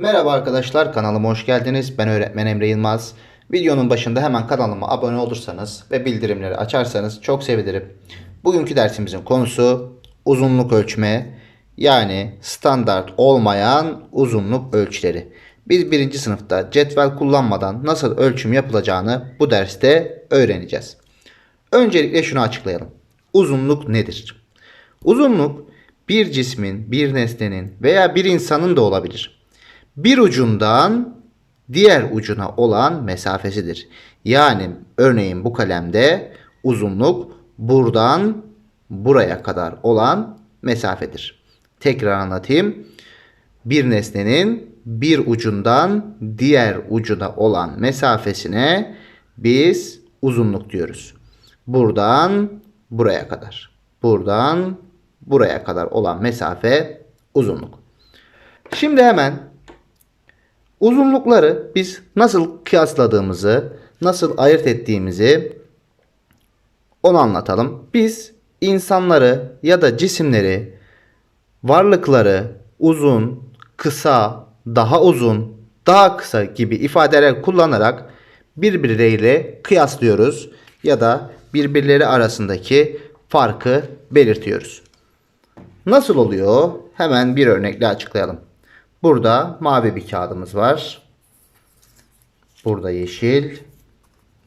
Merhaba arkadaşlar kanalıma hoş geldiniz. Ben öğretmen Emre Yılmaz. Videonun başında hemen kanalıma abone olursanız ve bildirimleri açarsanız çok sevinirim. Bugünkü dersimizin konusu uzunluk ölçme yani standart olmayan uzunluk ölçüleri. Biz birinci sınıfta cetvel kullanmadan nasıl ölçüm yapılacağını bu derste öğreneceğiz. Öncelikle şunu açıklayalım. Uzunluk nedir? Uzunluk bir cismin, bir nesnenin veya bir insanın da olabilir. Bir ucundan diğer ucuna olan mesafesidir. Yani örneğin bu kalemde uzunluk buradan buraya kadar olan mesafedir. Tekrar anlatayım. Bir nesnenin bir ucundan diğer ucuna olan mesafesine biz uzunluk diyoruz. Buradan buraya kadar. Buradan buraya kadar olan mesafe uzunluk. Şimdi hemen uzunlukları biz nasıl kıyasladığımızı, nasıl ayırt ettiğimizi onu anlatalım. Biz insanları ya da cisimleri, varlıkları uzun, kısa, daha uzun, daha kısa gibi ifadeler kullanarak birbirleriyle kıyaslıyoruz ya da birbirleri arasındaki farkı belirtiyoruz. Nasıl oluyor? Hemen bir örnekle açıklayalım. Burada mavi bir kağıdımız var. Burada yeşil,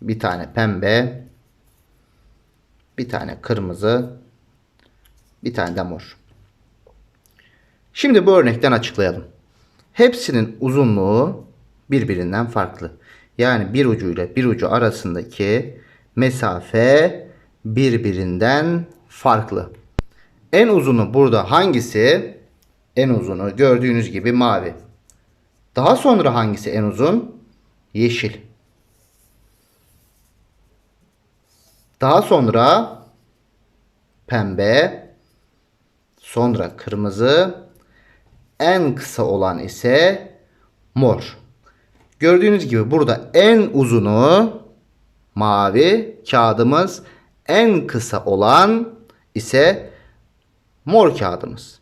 bir tane pembe, bir tane kırmızı, bir tane de mor. Şimdi bu örnekten açıklayalım. Hepsinin uzunluğu birbirinden farklı. Yani bir ucuyla bir ucu arasındaki mesafe birbirinden farklı. En uzunu burada hangisi? En uzunu gördüğünüz gibi mavi. Daha sonra hangisi en uzun? Yeşil. Daha sonra pembe, sonra kırmızı, en kısa olan ise mor. Gördüğünüz gibi burada en uzunu mavi kağıdımız, en kısa olan ise mor kağıdımız.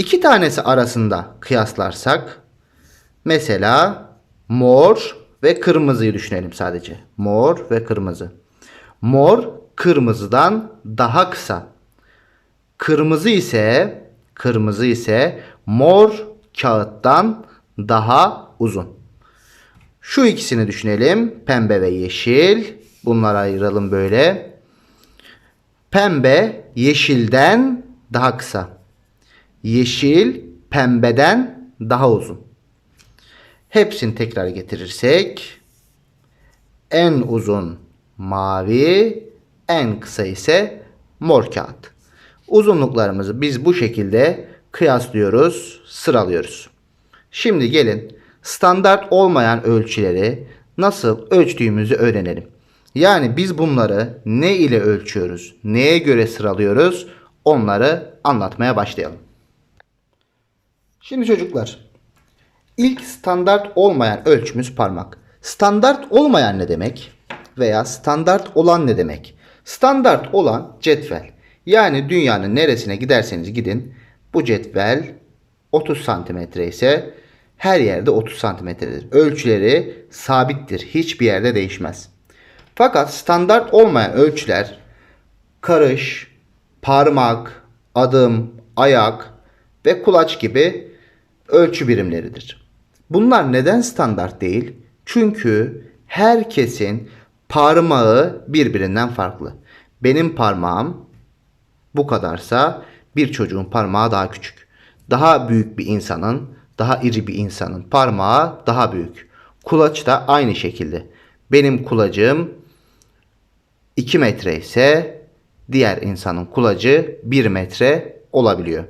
İki tanesi arasında kıyaslarsak mesela mor ve kırmızıyı düşünelim sadece. Mor ve kırmızı. Mor kırmızıdan daha kısa. Kırmızı ise kırmızı ise mor kağıttan daha uzun. Şu ikisini düşünelim. Pembe ve yeşil. Bunları ayıralım böyle. Pembe yeşilden daha kısa. Yeşil pembeden daha uzun. Hepsini tekrar getirirsek en uzun mavi, en kısa ise mor kağıt. Uzunluklarımızı biz bu şekilde kıyaslıyoruz, sıralıyoruz. Şimdi gelin standart olmayan ölçüleri nasıl ölçtüğümüzü öğrenelim. Yani biz bunları ne ile ölçüyoruz, neye göre sıralıyoruz onları anlatmaya başlayalım. Şimdi çocuklar ilk standart olmayan ölçümüz parmak. Standart olmayan ne demek? Veya standart olan ne demek? Standart olan cetvel. Yani dünyanın neresine giderseniz gidin bu cetvel 30 santimetre ise her yerde 30 santimetredir. Ölçüleri sabittir. Hiçbir yerde değişmez. Fakat standart olmayan ölçüler karış, parmak, adım, ayak ve kulaç gibi ölçü birimleridir. Bunlar neden standart değil? Çünkü herkesin parmağı birbirinden farklı. Benim parmağım bu kadarsa bir çocuğun parmağı daha küçük. Daha büyük bir insanın, daha iri bir insanın parmağı daha büyük. Kulaç da aynı şekilde. Benim kulacığım 2 metre ise diğer insanın kulacı 1 metre olabiliyor.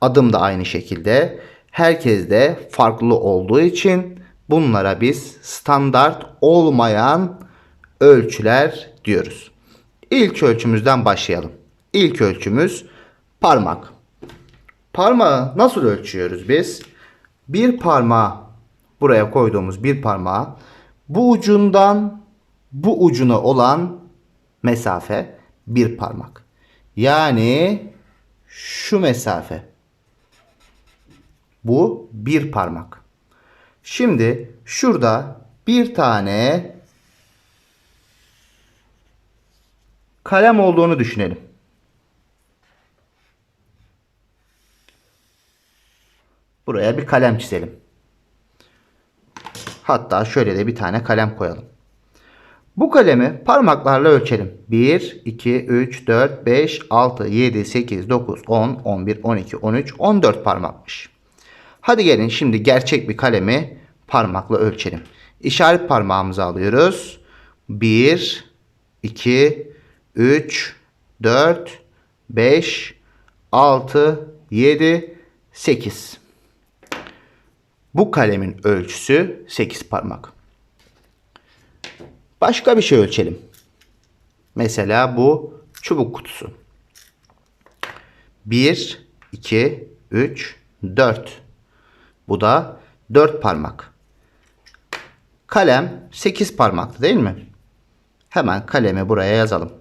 Adım da aynı şekilde. Herkes de farklı olduğu için bunlara biz standart olmayan ölçüler diyoruz. İlk ölçümüzden başlayalım. İlk ölçümüz parmak. Parmağı nasıl ölçüyoruz biz? Bir parmağı buraya koyduğumuz bir parmağı bu ucundan bu ucuna olan mesafe bir parmak. Yani şu mesafe. Bu bir parmak. Şimdi şurada bir tane kalem olduğunu düşünelim. Buraya bir kalem çizelim. Hatta şöyle de bir tane kalem koyalım. Bu kalemi parmaklarla ölçelim. 1, 2, 3, 4, 5, 6, 7, 8, 9, 10, 11, 12, 13, 14 parmakmış. Hadi gelin şimdi gerçek bir kalemi parmakla ölçelim. İşaret parmağımızı alıyoruz. 1, 2, 3, 4, 5, 6, 7, 8. Bu kalemin ölçüsü 8 parmak. Başka bir şey ölçelim. Mesela bu çubuk kutusu. 1, 2, 3, 4. Bu da 4 parmak. Kalem 8 parmaktı değil mi? Hemen kalemi buraya yazalım.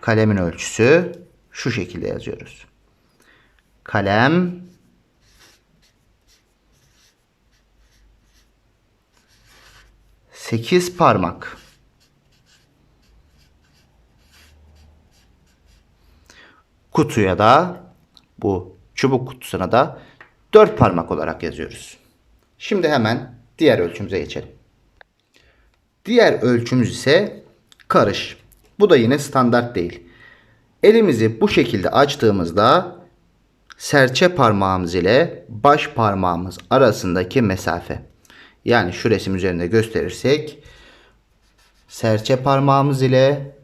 Kalemin ölçüsü şu şekilde yazıyoruz. Kalem Sekiz parmak. Kutuya da bu çubuk kutusuna da dört parmak olarak yazıyoruz. Şimdi hemen diğer ölçümüze geçelim. Diğer ölçümüz ise karış. Bu da yine standart değil. Elimizi bu şekilde açtığımızda serçe parmağımız ile baş parmağımız arasındaki mesafe. Yani şu resim üzerinde gösterirsek serçe parmağımız ile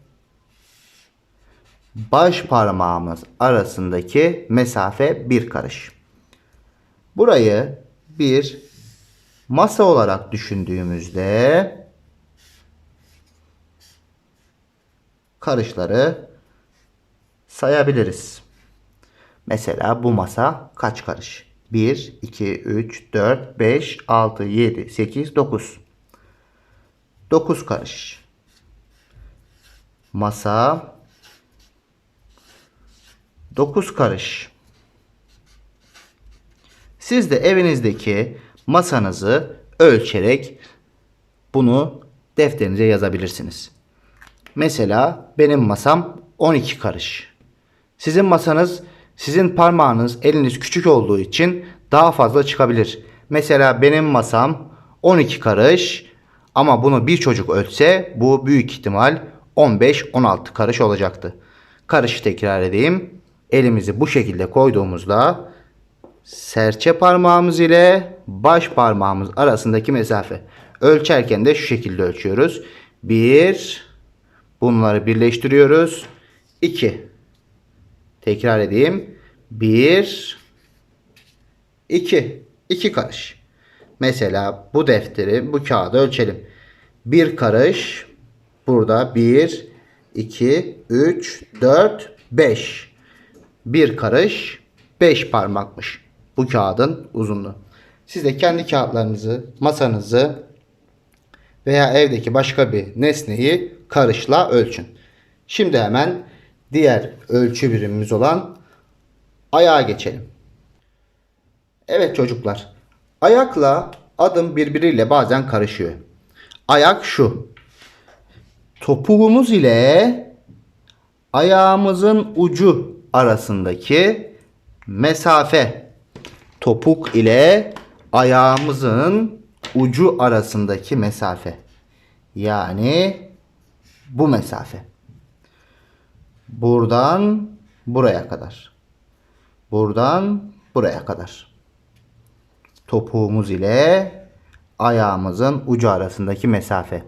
baş parmağımız arasındaki mesafe bir karış. Burayı bir masa olarak düşündüğümüzde karışları sayabiliriz. Mesela bu masa kaç karış? 1, 2, 3, 4, 5, 6, 7, 8, 9. 9 karış. Masa 9 karış. Siz de evinizdeki masanızı ölçerek bunu defterinize yazabilirsiniz. Mesela benim masam 12 karış. Sizin masanız sizin parmağınız eliniz küçük olduğu için daha fazla çıkabilir. Mesela benim masam 12 karış ama bunu bir çocuk ölçse bu büyük ihtimal 15-16 karış olacaktı. Karışı tekrar edeyim. Elimizi bu şekilde koyduğumuzda serçe parmağımız ile baş parmağımız arasındaki mesafe. Ölçerken de şu şekilde ölçüyoruz. 1 bunları birleştiriyoruz. 2 Tekrar edeyim. 1 2 2 karış. Mesela bu defteri, bu kağıdı ölçelim. 1 karış. Burada 1 2 3 4 5. 1 karış 5 parmakmış. Bu kağıdın uzunluğu. Siz de kendi kağıtlarınızı, masanızı veya evdeki başka bir nesneyi karışla ölçün. Şimdi hemen diğer ölçü birimimiz olan ayağa geçelim. Evet çocuklar. Ayakla adım birbiriyle bazen karışıyor. Ayak şu. Topuğumuz ile ayağımızın ucu arasındaki mesafe. Topuk ile ayağımızın ucu arasındaki mesafe. Yani bu mesafe. Buradan buraya kadar. Buradan buraya kadar. Topuğumuz ile ayağımızın ucu arasındaki mesafe.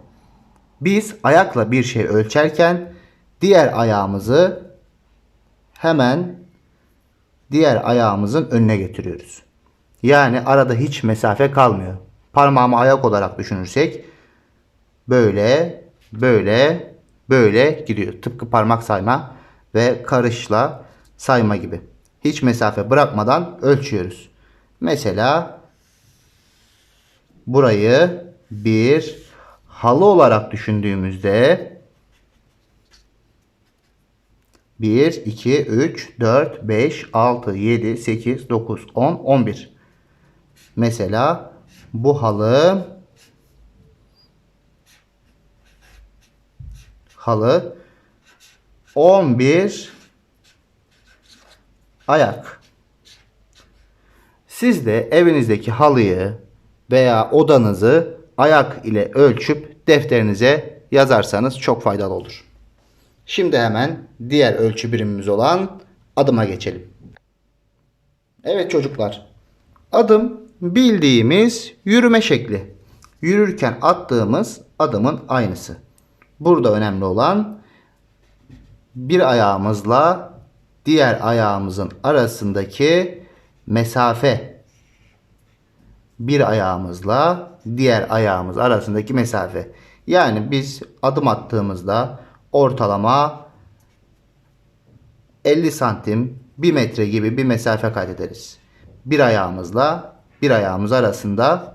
Biz ayakla bir şey ölçerken diğer ayağımızı hemen diğer ayağımızın önüne getiriyoruz. Yani arada hiç mesafe kalmıyor. Parmağımı ayak olarak düşünürsek böyle böyle böyle gidiyor. Tıpkı parmak sayma ve karışla sayma gibi. Hiç mesafe bırakmadan ölçüyoruz. Mesela burayı bir halı olarak düşündüğümüzde 1, 2, 3, 4, 5, 6, 7, 8, 9, 10, 11. Mesela Bu halı halı 11 ayak. Siz de evinizdeki halıyı veya odanızı ayak ile ölçüp defterinize yazarsanız çok faydalı olur. Şimdi hemen diğer ölçü birimimiz olan adıma geçelim. Evet çocuklar. Adım bildiğimiz yürüme şekli. Yürürken attığımız adımın aynısı. Burada önemli olan bir ayağımızla diğer ayağımızın arasındaki mesafe. Bir ayağımızla diğer ayağımız arasındaki mesafe. Yani biz adım attığımızda ortalama 50 santim 1 metre gibi bir mesafe kaydederiz. Bir ayağımızla bir ayağımız arasında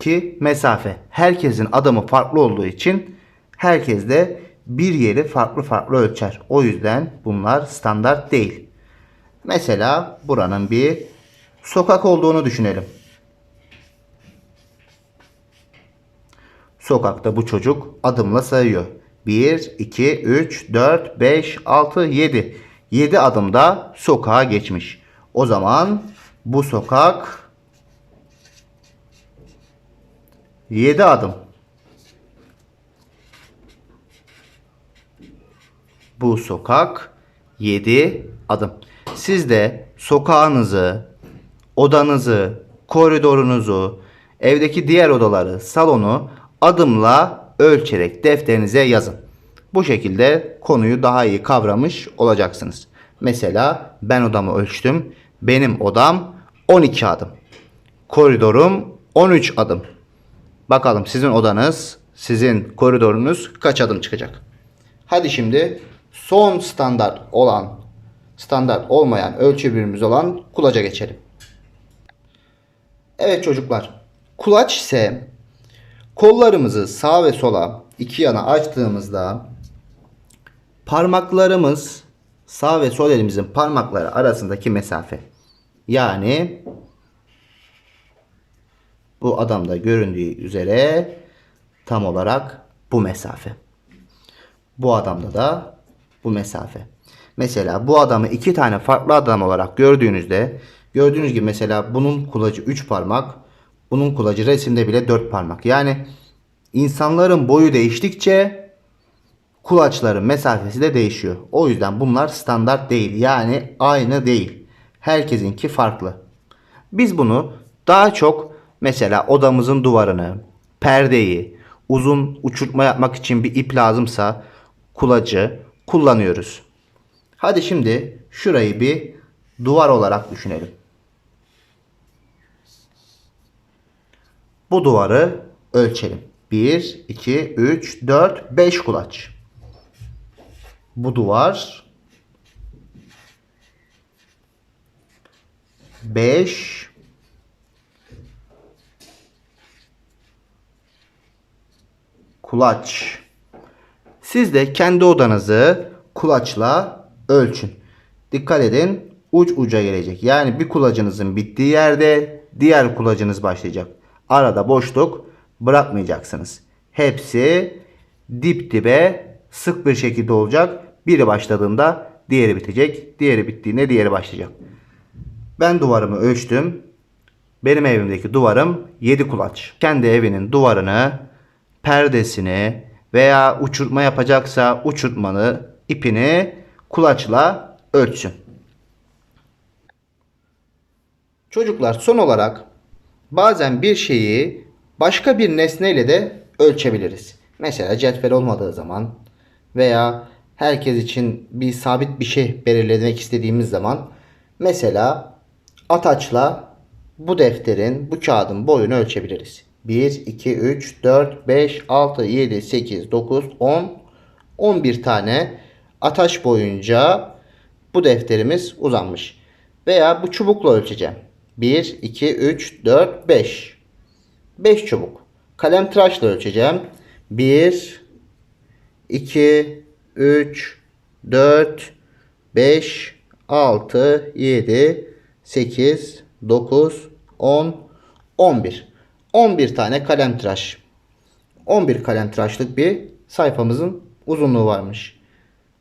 ki mesafe. Herkesin adımı farklı olduğu için herkes de bir yeri farklı farklı ölçer. O yüzden bunlar standart değil. Mesela buranın bir sokak olduğunu düşünelim. Sokakta bu çocuk adımla sayıyor. 1, 2, 3, 4, 5, 6, 7. 7 adımda sokağa geçmiş. O zaman bu sokak 7 adım. Bu sokak 7 adım. Siz de sokağınızı, odanızı, koridorunuzu, evdeki diğer odaları, salonu adımla ölçerek defterinize yazın. Bu şekilde konuyu daha iyi kavramış olacaksınız. Mesela ben odamı ölçtüm. Benim odam 12 adım. Koridorum 13 adım. Bakalım sizin odanız, sizin koridorunuz kaç adım çıkacak? Hadi şimdi son standart olan, standart olmayan ölçü birimimiz olan kulaca geçelim. Evet çocuklar, kulaç ise kollarımızı sağa ve sola iki yana açtığımızda parmaklarımız sağ ve sol elimizin parmakları arasındaki mesafe. Yani bu adamda göründüğü üzere tam olarak bu mesafe. Bu adamda da bu mesafe. Mesela bu adamı iki tane farklı adam olarak gördüğünüzde gördüğünüz gibi mesela bunun kulacı 3 parmak, bunun kulacı resimde bile 4 parmak. Yani insanların boyu değiştikçe kulaçların mesafesi de değişiyor. O yüzden bunlar standart değil. Yani aynı değil. Herkesinki farklı. Biz bunu daha çok mesela odamızın duvarını, perdeyi, uzun uçurtma yapmak için bir ip lazımsa kulacı kullanıyoruz. Hadi şimdi şurayı bir duvar olarak düşünelim. Bu duvarı ölçelim. 1, 2, 3, 4, 5 kulaç. Bu duvar 5 kulaç. Siz de kendi odanızı kulaçla ölçün. Dikkat edin uç uca gelecek. Yani bir kulacınızın bittiği yerde diğer kulacınız başlayacak. Arada boşluk bırakmayacaksınız. Hepsi dip dibe sık bir şekilde olacak. Biri başladığında diğeri bitecek. Diğeri bittiğinde diğeri başlayacak. Ben duvarımı ölçtüm. Benim evimdeki duvarım 7 kulaç. Kendi evinin duvarını, perdesini veya uçurtma yapacaksa uçurtmanı, ipini kulaçla ölçsün. Çocuklar son olarak bazen bir şeyi başka bir nesneyle de ölçebiliriz. Mesela cetvel olmadığı zaman veya herkes için bir sabit bir şey belirlemek istediğimiz zaman mesela ataçla bu defterin, bu kağıdın boyunu ölçebiliriz. 1, 2, 3, 4, 5, 6, 7, 8, 9, 10, 11 tane ataş boyunca bu defterimiz uzanmış. Veya bu çubukla ölçeceğim. 1, 2, 3, 4, 5. 5 çubuk. Kalem tıraşla ölçeceğim. 1, 2, 3, 4, 5, 6, 7, 8, 9, 10, 11. 11 tane kalem tıraş. 11 kalem tıraşlık bir sayfamızın uzunluğu varmış.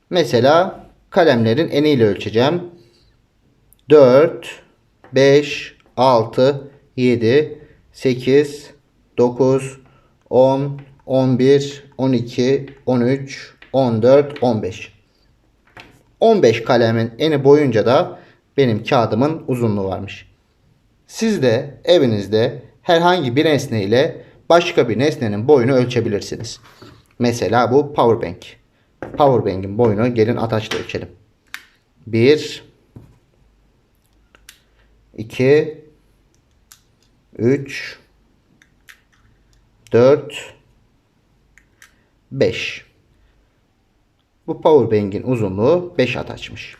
Mesela kalemlerin eniyle ölçeceğim. 4, 5, 6, 7, 8, 9, 10, 11, 12, 13, 14, 15. 15 kalemin eni boyunca da benim kağıdımın uzunluğu varmış. Siz de evinizde herhangi bir nesne ile başka bir nesnenin boyunu ölçebilirsiniz. Mesela bu powerbank. Powerbank'in boyunu gelin ataçla ölçelim. 1 2 3 4 5 Bu powerbank'in uzunluğu 5 ataçmış.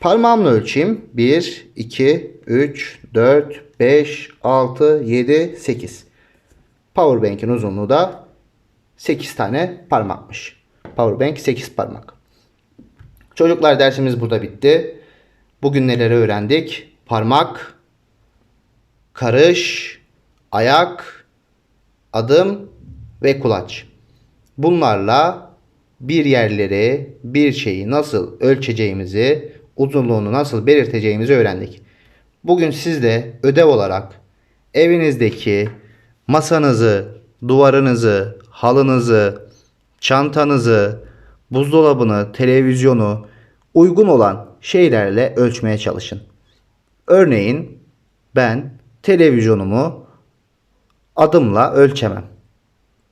Parmağımla ölçeyim. 1, 2, 3, 4, 5, 6, 7, 8. Powerbank'in uzunluğu da 8 tane parmakmış. Powerbank 8 parmak. Çocuklar dersimiz burada bitti. Bugün neleri öğrendik? Parmak, karış, ayak, adım ve kulaç. Bunlarla bir yerleri, bir şeyi nasıl ölçeceğimizi, uzunluğunu nasıl belirteceğimizi öğrendik. Bugün siz de ödev olarak evinizdeki masanızı, duvarınızı, halınızı, çantanızı, buzdolabını, televizyonu uygun olan şeylerle ölçmeye çalışın. Örneğin ben televizyonumu adımla ölçemem.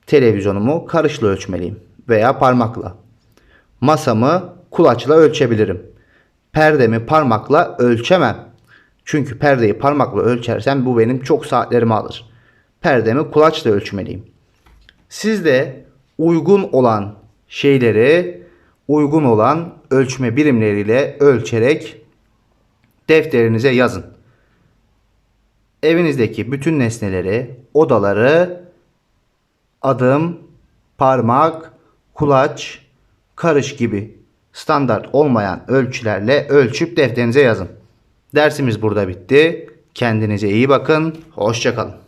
Televizyonumu karışla ölçmeliyim veya parmakla. Masamı kulaçla ölçebilirim. Perdemi parmakla ölçemem. Çünkü perdeyi parmakla ölçersem bu benim çok saatlerimi alır. Perdemi kulaçla ölçmeliyim. Siz de uygun olan şeyleri uygun olan ölçme birimleriyle ölçerek defterinize yazın. Evinizdeki bütün nesneleri, odaları adım, parmak, kulaç, karış gibi standart olmayan ölçülerle ölçüp defterinize yazın. Dersimiz burada bitti. Kendinize iyi bakın. Hoşçakalın.